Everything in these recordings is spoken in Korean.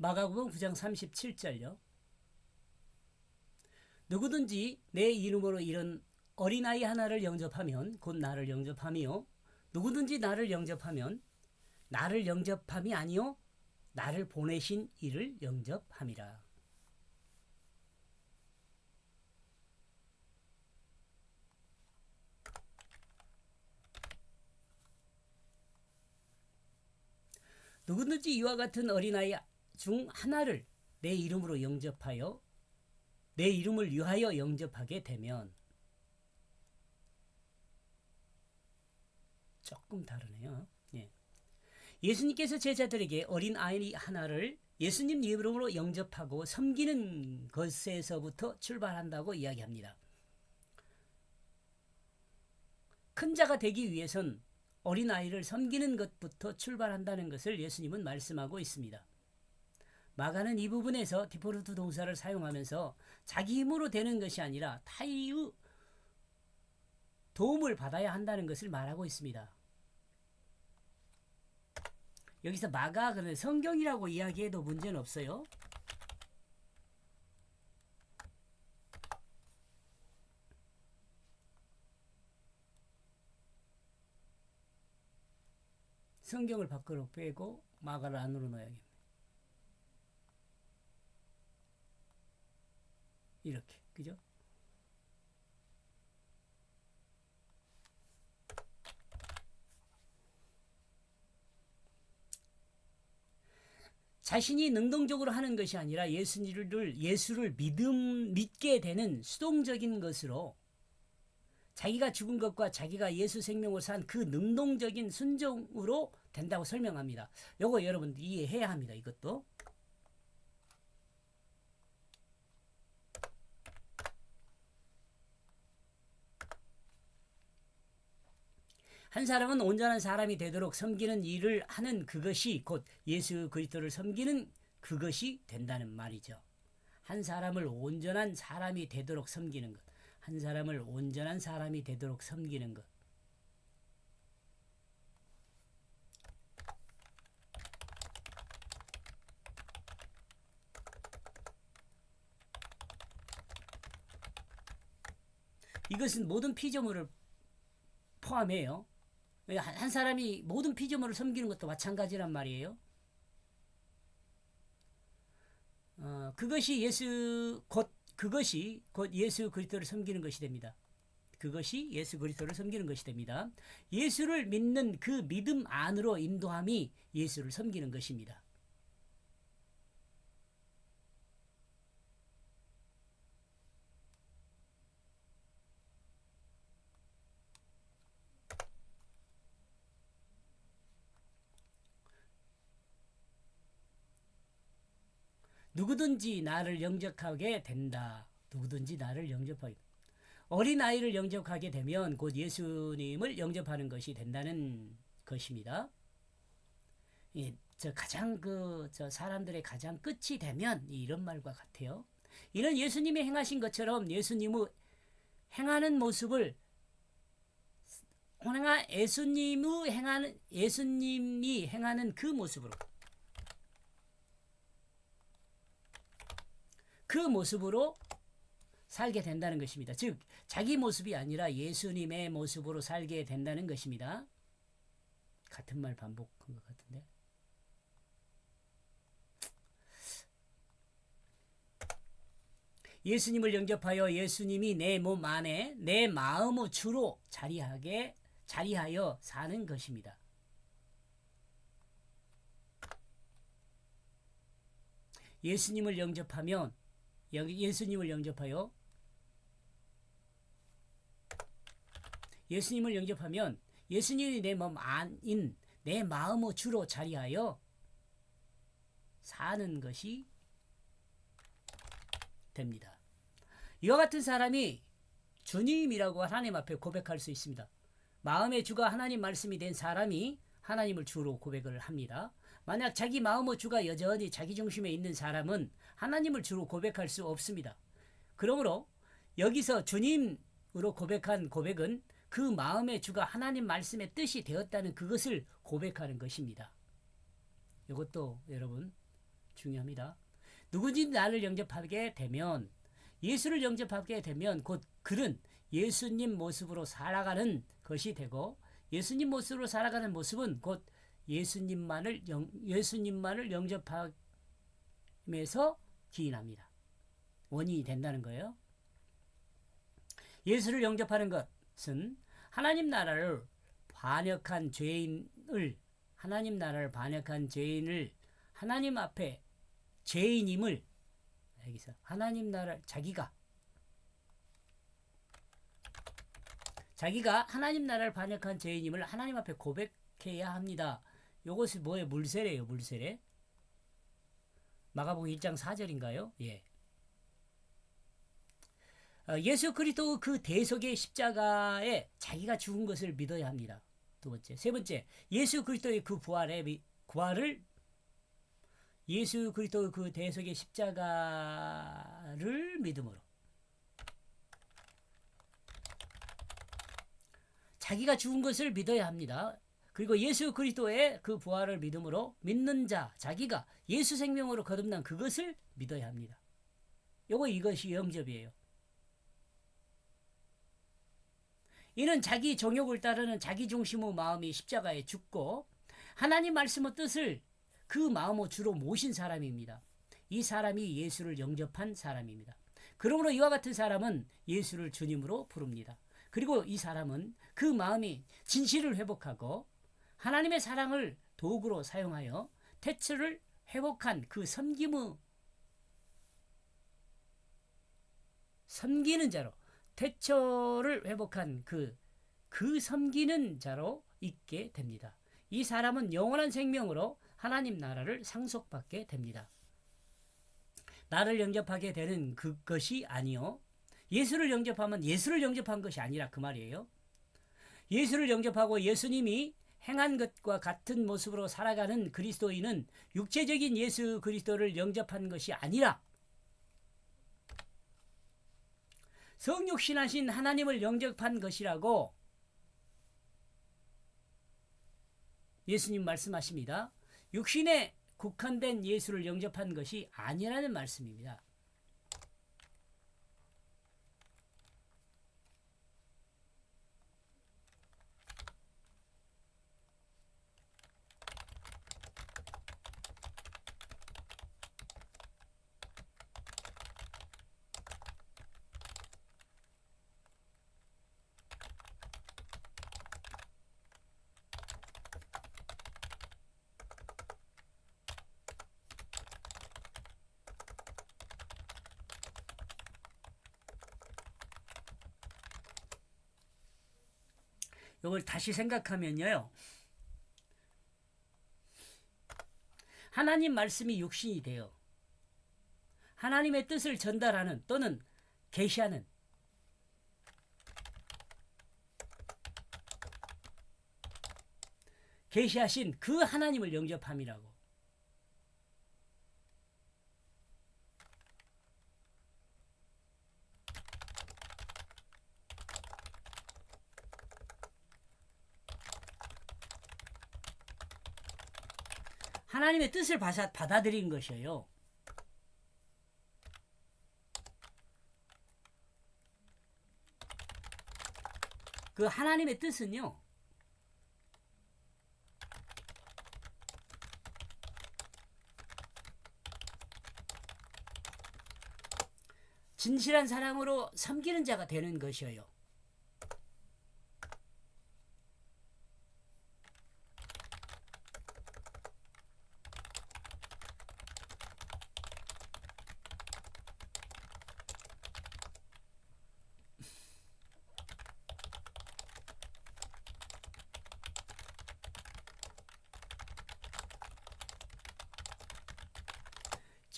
마가복음 9장 37절요. 누구든지 내 이름으로 이런 어린아이 하나를 영접하면 곧 나를 영접함이요. 누구든지 나를 영접하면 나를 영접함이 아니요 나를 보내신 이를 영접함이라. 누구든지 이와 같은 어린아이 중 하나를 내 이름으로 영접하여 내 이름을 위하여 영접하게 되면 조금 다르네요. 예. 예수님께서 제자들에게 어린 아이 하나를 예수님 이름으로 영접하고 섬기는 것에서부터 출발한다고 이야기합니다. 큰 자가 되기 위해선 어린 아이를 섬기는 것부터 출발한다는 것을 예수님은 말씀하고 있습니다. 마가는 이 부분에서 디포르트 동사를 사용하면서 자기 힘으로 되는 것이 아니라 타이의 도움을 받아야 한다는 것을 말하고 있습니다. 여기서 마가 그는 성경이라고 이야기해도 문제는 없어요. 성경을 밖으로 빼고 마가를 안으로 넣어야겠네. 이렇게 그죠? 자신이 능동적으로 하는 것이 아니라 예수를 예수를 믿음 믿게 되는 수동적인 것으로 자기가 죽은 것과 자기가 예수 생명을 산 그 능동적인 순종으로 된다고 설명합니다. 요거 여러분 이해해야 합니다. 이것도. 한 사람은 온전한 사람이 되도록 섬기는 일을 하는 그것이 곧 예수 그리스도를 섬기는 그것이 된다는 말이죠. 한 사람을 온전한 사람이 되도록 섬기는 것. 한 사람을 온전한 사람이 되도록 섬기는 것. 이것은 모든 피조물을 포함해요. 한, 한 사람이 모든 피조물을 섬기는 것도 마찬가지란 말이에요. 어, 그것이 예수 곧 그것이 곧 예수 그리스도를 섬기는 것이 됩니다. 그것이 예수 그리스도를 섬기는 것이 됩니다. 예수를 믿는 그 믿음 안으로 인도함이 예수를 섬기는 것입니다. 누구든지 나를 영접하게 된다. 누구든지 나를 영접하게 어린 아이를 영접하게 되면 곧 예수님을 영접하는 것이 된다는 것입니다. 예, 저 가장 그 저 사람들의 가장 끝이 되면 이런 말과 같아요. 이는 예수님이 행하신 것처럼 예수님의 행하는 모습을 예수님의 행하는 예수님이 행하는 그 모습으로 그 모습으로 살게 된다는 것입니다. 즉, 자기 모습이 아니라 예수님의 모습으로 살게 된다는 것입니다. 같은 말 반복한 것 같은데. 예수님을 영접하여 예수님이 내 몸 안에 내 마음의 주로 자리하게 자리하여 사는 것입니다. 예수님을 영접하면 예수님을 영접하여 예수님을 영접하면 예수님이 내몸 안인 내 마음의 주로 자리하여 사는 것이 됩니다. 이와 같은 사람이 주님이라고 하나님 앞에 고백할 수 있습니다. 마음의 주가 하나님 말씀이 된 사람이 하나님을 주로 고백을 합니다. 만약 자기 마음의 주가 여전히 자기 중심에 있는 사람은 하나님을 주로 고백할 수 없습니다. 그러므로 여기서 주님으로 고백한 고백은 그 마음의 주가 하나님 말씀의 뜻이 되었다는 그것을 고백하는 것입니다. 이것도 여러분 중요합니다. 누구든지 나를 영접하게 되면 예수를 영접하게 되면 곧 그는 예수님 모습으로 살아가는 것이 되고 예수님 모습으로 살아가는 모습은 곧 예수님만을 영, 예수님만을 영접하면서 기인합니다. 원인이 된다는 거예요. 예수를 영접하는 것은 하나님 나라를 반역한 죄인을 하나님 나라를 반역한 죄인을 하나님 앞에 죄인임을 여기서 하나님 나라 자기가 자기가 하나님 나라를 반역한 죄인임을 하나님 앞에 고백해야 합니다. 요것이 뭐예요? 물세례예요, 물세례. 마가복음 1장 4절인가요? 예. 어, 예수 그리스도 그 대속의 십자가에 자기가 죽은 것을 믿어야 합니다. 두 번째, 세 번째, 예수 그리스도의 그 부활의 미- 부활을 예수 그리스도 그 대속의 십자가를 믿음으로 자기가 죽은 것을 믿어야 합니다. 그리고 예수 그리스도의 그 부활을 믿음으로 믿는 자 자기가 예수 생명으로 거듭난 그것을 믿어야 합니다. 요거 이것이 영접이에요. 이는 자기 정욕을 따르는 자기 중심의 마음이 십자가에 죽고 하나님 말씀의 뜻을 그 마음으로 주로 모신 사람입니다. 이 사람이 예수를 영접한 사람입니다. 그러므로 이와 같은 사람은 예수를 주님으로 부릅니다. 그리고 이 사람은 그 마음이 진실을 회복하고 하나님의 사랑을 도구로 사용하여 태초를 회복한 그 섬김의 섬기는 자로 태초를 회복한 그, 그 섬기는 자로 있게 됩니다. 이 사람은 영원한 생명으로 하나님 나라를 상속받게 됩니다. 나를 영접하게 되는 그것이 아니요. 예수를 영접하면 예수를 영접한 것이 아니라 그 말이에요. 예수를 영접하고 예수님이 행한 것과 같은 모습으로 살아가는 그리스도인은 육체적인 예수 그리스도를 영접한 것이 아니라 성육신하신 하나님을 영접한 것이라고 예수님 말씀하십니다. 육신에 국한된 예수를 영접한 것이 아니라는 말씀입니다. 이걸 다시 생각하면요. 하나님 말씀이 육신이 돼요. 하나님의 뜻을 전달하는 또는 계시하는 계시하신 그 하나님을 영접함이라고. 하나님의 뜻을 받아, 받아들인 것이에요. 그 하나님의 뜻은요. 진실한 사랑으로 섬기는 자가 되는 것이에요.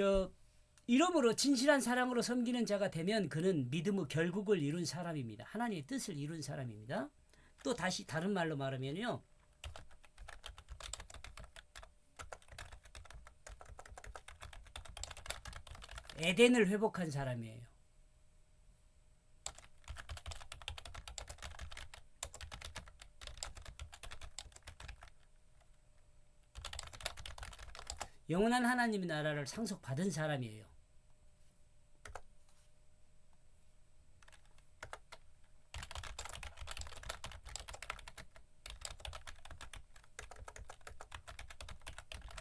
저 이름으로 진실한 사랑으로 섬기는 자가 되면 그는 믿음의 결국을 이룬 사람입니다. 하나님의 뜻을 이룬 사람입니다. 또 다시 다른 말로 말하면요. 에덴을 회복한 사람이에요. 영원한 하나님의 나라를 상속받은 사람이에요.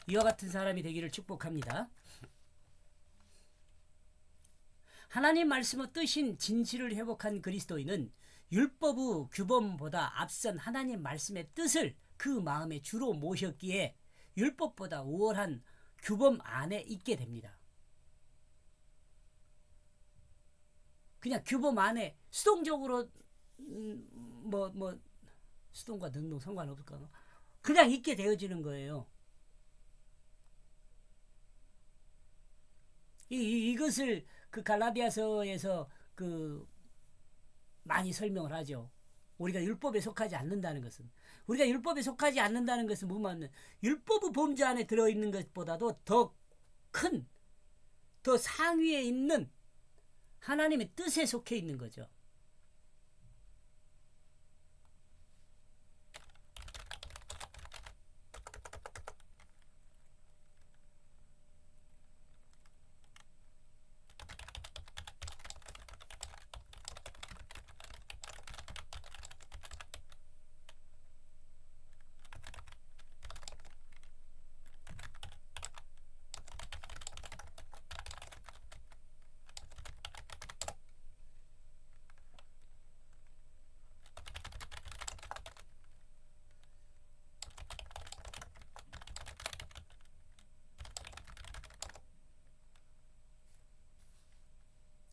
이와 같은 사람이 되기를 축복합니다. 하나님 말씀의 뜻인 진실을 회복한 그리스도인은 율법의 규범보다 앞선 하나님 말씀의 뜻을 그 마음에 주로 모셨기에 율법보다 우월한 규범 안에 있게 됩니다. 그냥 규범 안에 수동적으로 뭐뭐 뭐 수동과 능동 상관없을까? 그냥 있게 되어지는 거예요. 이, 이 이것을 그 갈라디아서에서 그 많이 설명을 하죠. 우리가 율법에 속하지 않는다는 것은 우리가 율법에 속하지 않는다는 것은 뭐냐면 율법의 범주 안에 들어 있는 것보다도 더 큰, 더 상위에 있는 하나님의 뜻에 속해 있는 거죠.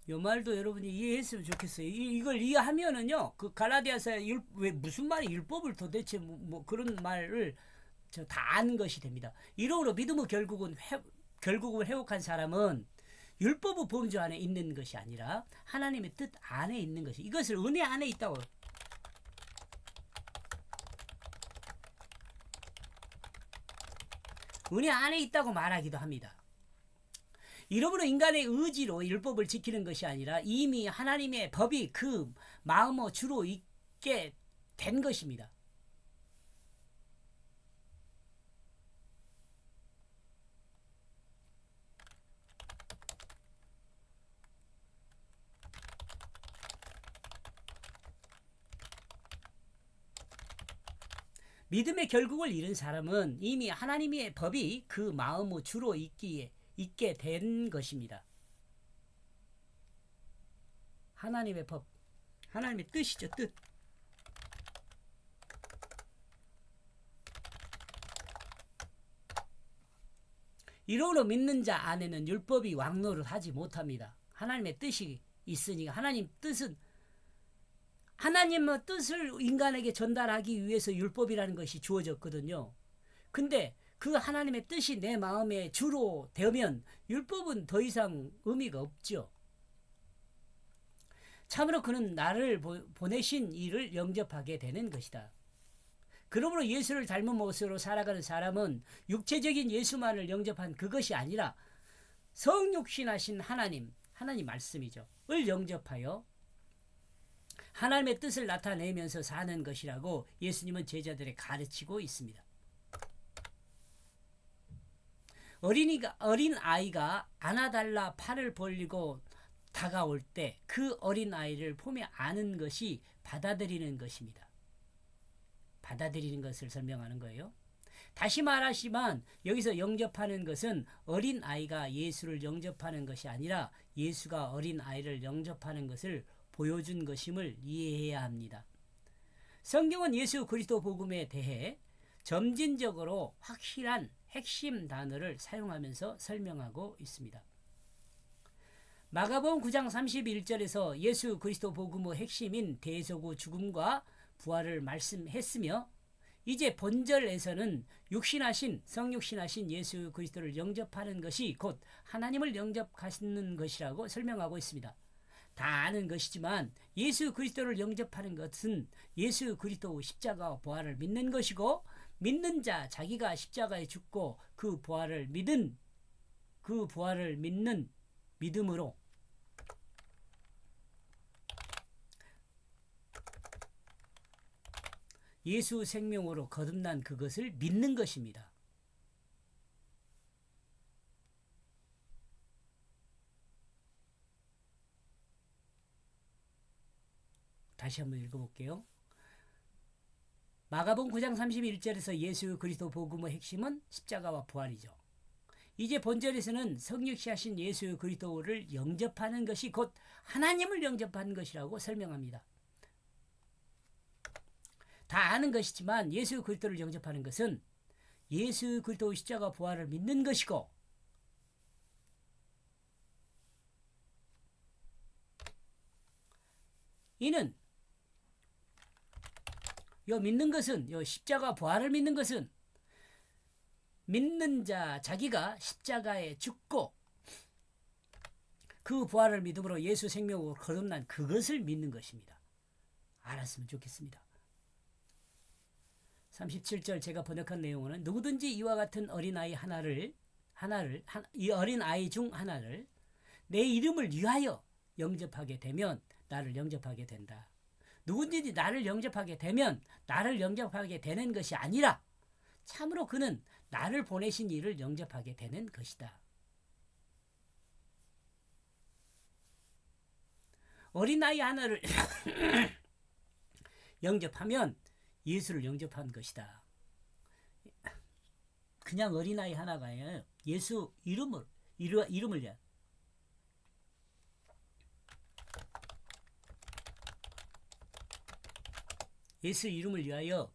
요 말도 여러분이 이해했으면 좋겠어요. 이, 이걸 이해하면은요, 그 갈라디아서 율, 왜 무슨 말이 율법을 도대체 뭐, 뭐 그런 말을 저 다 아는 것이 됩니다. 이러므로 믿음의 결국은 회, 결국은 회복한 사람은 율법의 범주 안에 있는 것이 아니라 하나님의 뜻 안에 있는 것이 이것을 은혜 안에 있다고 은혜 안에 있다고 말하기도 합니다. 이러므로 인간의 의지로 율법을 지키는 것이 아니라 이미 하나님의 법이 그 마음의 주로 있게 된 것입니다. 믿음의 결국을 잃은 사람은 이미 하나님의 법이 그 마음의 주로 있기에 있게 된 것입니다. 하나님의 법, 하나님의 뜻이죠, 뜻. 이러로 믿는 자 안에는 율법이 왕노를 하지 못합니다. 하나님의 뜻이 있으니까 하나님 뜻은 하나님의 뜻을 인간에게 전달하기 위해서 율법이라는 것이 주어졌거든요. 근데 그 하나님의 뜻이 내 마음에 주로 되면 율법은 더 이상 의미가 없죠. 참으로 그는 나를 보내신 이를 영접하게 되는 것이다. 그러므로 예수를 닮은 모습으로 살아가는 사람은 육체적인 예수만을 영접한 그것이 아니라 성육신하신 하나님, 하나님 말씀이죠. 을 영접하여 하나님의 뜻을 나타내면서 사는 것이라고 예수님은 제자들에 가르치고 있습니다. 어린이가 어린 아이가 안아달라 팔을 벌리고 다가올 때 그 어린 아이를 보며 아는 것이 받아들이는 것입니다. 받아들이는 것을 설명하는 거예요. 다시 말하지만 여기서 영접하는 것은 어린 아이가 예수를 영접하는 것이 아니라 예수가 어린 아이를 영접하는 것을 보여준 것임을 이해해야 합니다. 성경은 예수 그리스도 복음에 대해 점진적으로 확실한 핵심 단어를 사용하면서 설명하고 있습니다. 마가복음 9장 31절에서 예수 그리스도 복음의 핵심인 대소구 죽음과 부활을 말씀했으며 이제 본절에서는 육신하신 성육신하신 예수 그리스도를 영접하는 것이 곧 하나님을 영접하시는 것이라고 설명하고 있습니다. 다 아는 것이지만 예수 그리스도를 영접하는 것은 예수 그리스도 십자가 부활을 믿는 것이고 믿는 자 자기가 십자가에 죽고 그 부활을 믿은 그 부활을 믿는 믿음으로 예수 생명으로 거듭난 그것을 믿는 것입니다. 다시 한번 읽어볼게요. 마가복음 9장 31절에서 예수 그리스도 복음의 핵심은 십자가와 부활이죠. 이제 본절에서는 성육시하신 예수 그리스도를 영접하는 것이 곧 하나님을 영접하는 것이라고 설명합니다. 다 아는 것이지만 예수 그리스도를 영접하는 것은 예수 그리스도 십자가 부활을 믿는 것이고 이는 요 믿는 것은 요 십자가 부활을 믿는 것은 믿는 자 자기가 십자가에 죽고 그 부활을 믿음으로 예수 생명으로 거듭난 그것을 믿는 것입니다. 알았으면 좋겠습니다. 37절 제가 번역한 내용은 누구든지 이와 같은 어린아이 하나를 하나를 한, 이 어린아이 중 하나를 내 이름을 위하여 영접하게 되면 나를 영접하게 된다. 누군지 나를 영접하게 되면 나를 영접하게 되는 것이 아니라 참으로 그는 나를 보내신 이를 영접하게 되는 것이다. 어린아이 하나를 영접하면 예수를 영접한 것이다. 그냥 어린아이 하나가 예수 이름을 이름을 예수 이름을 위하여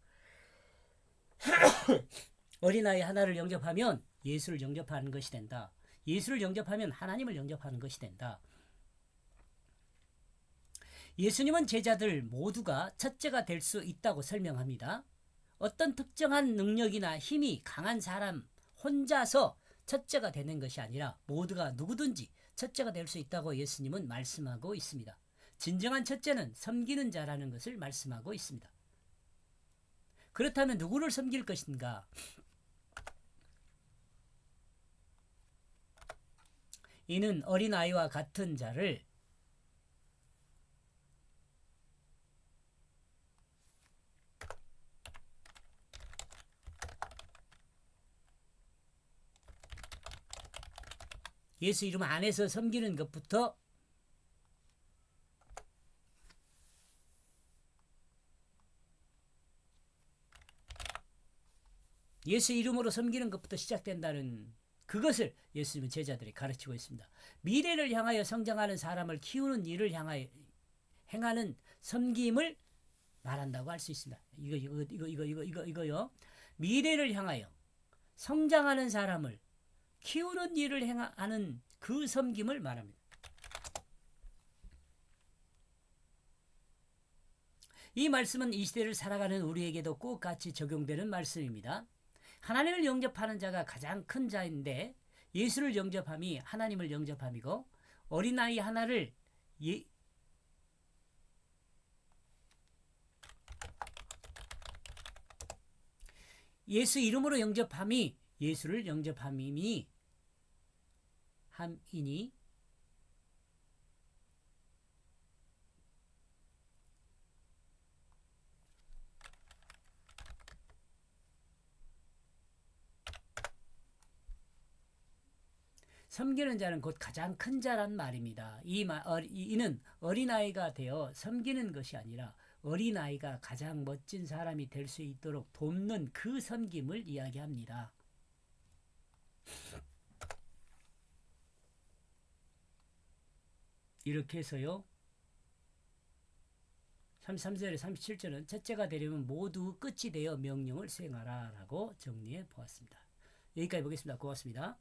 어린아이 하나를 영접하면 예수를 영접하는 것이 된다. 예수를 영접하면 하나님을 영접하는 것이 된다. 예수님은 제자들 모두가 첫째가 될 수 있다고 설명합니다. 어떤 특정한 능력이나 힘이 강한 사람 혼자서 첫째가 되는 것이 아니라 모두가 누구든지 첫째가 될 수 있다고 예수님은 말씀하고 있습니다. 진정한 첫째는 섬기는 자라는 것을 말씀하고 있습니다. 그렇다면 누구를 섬길 것인가? 이는 어린아이와 같은 자를 예수 이름 안에서 섬기는 것부터 예수 이름으로 섬기는 것부터 시작된다는 그것을 예수님은 제자들이 가르치고 있습니다. 미래를 향하여 성장하는 사람을 키우는 일을 향하여 행하는 섬김을 말한다고 할 수 있습니다. 이거 이거 이거 이거 이거 이거 이거요. 미래를 향하여 성장하는 사람을 키우는 일을 행하는 그 섬김을 말합니다. 이 말씀은 이 시대를 살아가는 우리에게도 꼭 같이 적용되는 말씀입니다. 하나님을 영접하는 자가 가장 큰 자인데 예수를 영접함이 하나님을 영접함이고 어린아이 하나를 예, 예수 이름으로 영접함이 예수를 영접함이니 함이니 섬기는 자는 곧 가장 큰 자란 말입니다. 이 말, 어, 이는 어린아이가 되어 섬기는 것이 아니라 어린아이가 가장 멋진 사람이 될 수 있도록 돕는 그 섬김을 이야기합니다. 이렇게 해서요. 33절에 37절은 첫째가 되려면 모두 끝이 되어 명령을 수행하라 라고 정리해 보았습니다. 여기까지 보겠습니다. 고맙습니다.